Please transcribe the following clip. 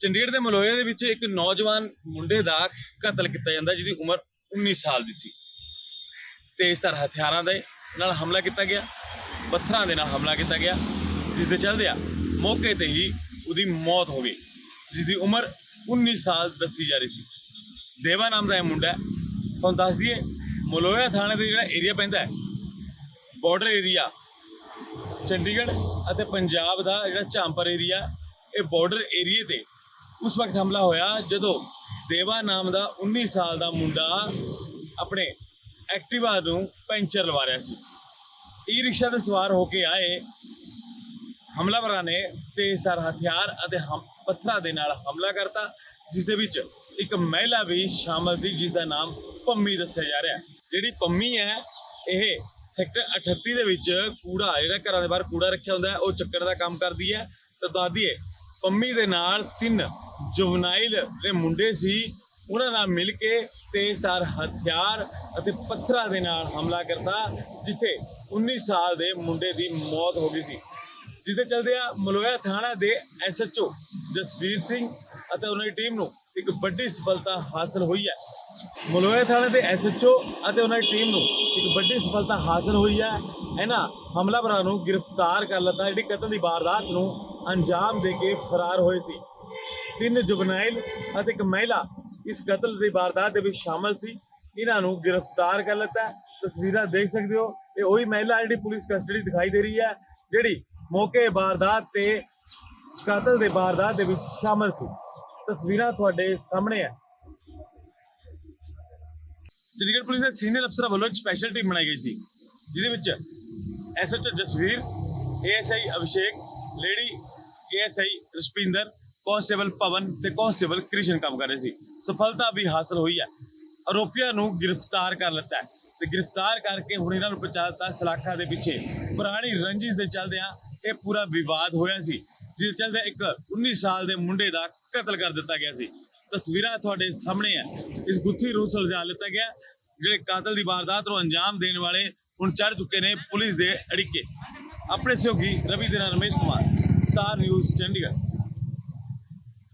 ਚੰਡੀਗੜ੍ਹ ਦੇ ਮਲੋਇਆ ਦੇ ਵਿੱਚ ਇੱਕ ਨੌਜਵਾਨ ਮੁੰਡੇ ਦਾ ਕਤਲ ਕੀਤਾ ਜਾਂਦਾ, ਜਿਹਦੀ ਉਮਰ 19 ਸਾਲ ਦੀ ਸੀ। ਤੇਜ਼ਧਾਰ ਹਥਿਆਰਾਂ ਦੇ ਨਾਲ ਹਮਲਾ ਕੀਤਾ ਗਿਆ, ਪੱਥਰਾਂ ਦੇ ਨਾਲ ਹਮਲਾ ਕੀਤਾ ਗਿਆ ਜਿਸ ਦੇ ਚੱਲਦਿਆਂ ਮੌਕੇ ਤੇ ਹੀ ਉਹਦੀ ਮੌਤ ਹੋ ਗਈ ਜਿਸ ਦੀ ਉਮਰ 19 ਸਾਲ ਦੱਸੀ ਜਾ ਰਹੀ ਸੀ। ਦੇਵਾ ਨਾਮ ਦਾ ਇਹ ਮੁੰਡਾ ਤੁਹਾਨੂੰ ਦੱਸ ਦਈਏ, ਮਲੋਇਆ ਥਾਣੇ ਦੇ ਜਿਹੜਾ ਏਰੀਆ ਪੈਂਦਾ ਹੈ ਬਾਰਡਰ ਏਰੀਆ ਚੰਡੀਗੜ੍ਹ ਅਤੇ ਪੰਜਾਬ ਦਾ ਜਿਹੜਾ ਝਾਂਪਰ ਏਰੀਆ ਇਹ ਬਾਰਡਰ ਏਰੀਏ ਤੇ ਉਸ ਵਕਤ ਹਮਲਾ ਹੋਇਆ ਜਦੋਂ ਦੇਵਾ ਨਾਮ ਦਾ 19 ਸਾਲ ਦਾ ਮੁੰਡਾ ਆਪਣੇ ਐਕਟਿਵਾ ਨੂੰ ਪੈਂਚਰ ਲਵਾ ਰਿਹਾ ਸੀ। ਈ ਰਿਕਸ਼ਾ ਤੇ ਸਵਾਰ ਹੋ ਕੇ ਆਏ। ਹਮਲਾਵਰਾਂ ਨੇ ਤੇਜ਼ਧਾਰ ਹਥਿਆਰ ਅਤੇ ਪੱਥਰਾਂ ਦੇ ਨਾਲ ਹਮਲਾ ਕਰਤਾ, ਜਿਸ ਦੇ ਵਿੱਚ ਇੱਕ ਮਹਿਲਾ ਵੀ ਸ਼ਾਮਲ ਸੀ, ਜਿਸ ਦਾ ਨਾਮ ਪੰਮੀ ਦੱਸਿਆ ਜਾ ਰਿਹਾ ਜਿਹੜੀ ਪੰਮੀ ਹੈ, ਇਹ ਸੈਕਟਰ 38 ਦੇ ਵਿੱਚ ਕੂੜਾ, ਜਿਹੜਾ ਘਰਾਂ ਦੇ ਬਾਹਰ ਕੂੜਾ ਰੱਖਿਆ ਹੁੰਦਾ ਹੈ, ਉਹ ਚੱਕਰ ਦਾ ਕੰਮ ਕਰਦੀ ਹੈ। ਤਾਂ ਦਾਦੀਏ, ਪੰਮੀ ਦੇ ਨਾਲ ਤਿੰਨ ਜੁਵਨਾਈਲ ਦੇ ਮੁੰਡੇ ਸੀ, ਉਹਨਾਂ ਨਾਲ ਮਿਲ ਕੇ ਤੇਜ਼ਧਾਰ ਹਥਿਆਰ ਅਤੇ ਪੱਥਰਾਂ ਦੇ ਨਾਲ ਹਮਲਾ ਕਰਤਾ, ਜਿੱਥੇ 19 ਸਾਲ ਦੇ ਮੁੰਡੇ ਦੀ ਮੌਤ ਹੋ ਗਈ ਸੀ। ਜਿਸਦੇ ਚਲਦਿਆਂ ਮਲੋਇਆ ਥਾਣਾ ਦੇ ਐਸਐਚਓ ਜਸਵੀਰ ਸਿੰਘ ਅਤੇ ਉਹਨਾਂ ਦੀ ਟੀਮ ਨੂੰ ਇੱਕ ਵੱਡੀ ਸਫਲਤਾ ਹਾਸਲ ਹੋਈ ਹੈ। ਮਲੋਇਆ ਥਾਣੇ ਦੇ ਐਸਐਚਓ ਅਤੇ ਉਹਨਾਂ ਦੀ ਟੀਮ ਨੂੰ ਇੱਕ ਵੱਡੀ ਸਫਲਤਾ ਹਾਸਲ ਹੋਈ ਹੈ। ਇਹਨਾਂ ਹਮਲਾਵਰਾਂ ਨੂੰ ਗ੍ਰਿਫਤਾਰ ਕਰ ਲਿੱਤਾ। ਜਿਹੜੀ ਕਤਲ ਦੀ ਵਾਰਦਾਤ ਨੂੰ ਅੰਜਾਮ ਦੇ ਕੇ ਫਰਾਰ ਹੋਏ ਸੀ। ਤਿੰਨ ਜੁਬਨਾਈਲ ਅਤੇ ਇੱਕ ਮਹਿਲਾ ਇਸ ਕਤਲ ਦੀ ਵਾਰਦਾਤ ਦੇ ਵਿੱਚ ਸ਼ਾਮਲ ਸੀ। ਇਹਨਾਂ ਨੂੰ ਗ੍ਰਿਫਤਾਰ ਕਰ ਲਿੱਤਾ ਤਸਵੀਰਾਂ ਦੇਖ ਸਕਦੇ ਹੋ। ਇਹ ਉਹੀ ਮਹਿਲਾ ਜਿਹੜੀ ਪੁਲਿਸ ਕਸਟਡੀ ਦਿਖਾਈ ਦੇ ਰਹੀ ਹੈ, ਜਿਹੜੀ ਮੌਕੇ ਵਾਰਦਾਤ ਤੇ ਕਤਲ ਦੇ ਵਾਰਦਾਤ ਦੇ ਵਿੱਚ ਸ਼ਾਮਲ ਸੀ। ਤਸਵੀਰਾਂ ਤੁਹਾਡੇ ਸਾਹਮਣੇ ਹੈ। ਚੰਡੀਗੜ੍ਹ ਪੁਲਿਸ ਦੇ ਸੀਨੀਅਰ ਅਫਸਰਾਂ ਵੱਲੋਂ ਇੱਕ ਸਪੈਸ਼ਲ ਟੀਮ ਬਣਾਈ ਗਈ ਸੀ, ਜਿਹਦੇ ਵਿੱਚ SHO Jasvir ASI Abhishek, lady ASI Rashpinder constable Pavan ਤੇ ਕਾਂਸਟੇਬਲ ਕ੍ਰਿਸ਼ਨ ਕੰਮ ਕਰ ਰਹੇ ਸੀ। ਸਫਲਤਾ ਵੀ ਹਾਸਲ ਹੋਈ ਹੈ। ਆਰੋਪੀਆਂ ਨੂੰ ਗ੍ਰਿਫਤਾਰ ਕਰ ਲਿੱਤਾ ਤੇ ਗ੍ਰਿਫਤਾਰ ਕਰਕੇ ਹੁਣ ਇਹਨਾਂ ਨੂੰ ਪਹੁੰਚਾ ਦਿੱਤਾ ਸਲਾਖਾ ਦੇ ਪਿੱਛੇ। ਪੁਰਾਣੀ ਰੰਜਿਸ਼ ਦੇ ਚੱਲਦਿਆਂ ਇਹ ਪੂਰਾ ਵਿਵਾਦ ਹੋਇਆ ਸੀ ਜਿਹਦੇ ਚੱਲਦੇ ਇੱਕ 19 ਸਾਲ ਦੇ ਮੁੰਡੇ ਦਾ ਕਤਲ ਕਰ ਦਿੱਤਾ ਗਿਆ ਸੀ। ਤਸਵੀਰਾਂ ਤੁਹਾਡੇ ਸਾਹਮਣੇ ਹੈ। ਇਸ ਗੁੱਥੀ ਨੂੰ ਸੁਲਝਾ ਲਿੱਤਾ ਗਿਆ, ਜਿਹੜੇ ਕਾਤਲ ਦੀ ਵਾਰਦਾਤ ਨੂੰ ਅੰਜਾਮ ਦੇਣ ਵਾਲੇ ਹੁਣ ਚੜ ਚੁੱਕੇ ਨੇ ਪੁਲਿਸ ਦੇ ਅੜਿੱਕੇ। ਆਪਣੇ ਸਹਿਯੋਗੀ ਰਵੀ ਦੇਣਾ ਰਮੇਸ਼ ਕੁਮਾਰ, ਸਟਾਰ ਨਿਊਜ਼ ਚੰਡੀਗੜ੍ਹ।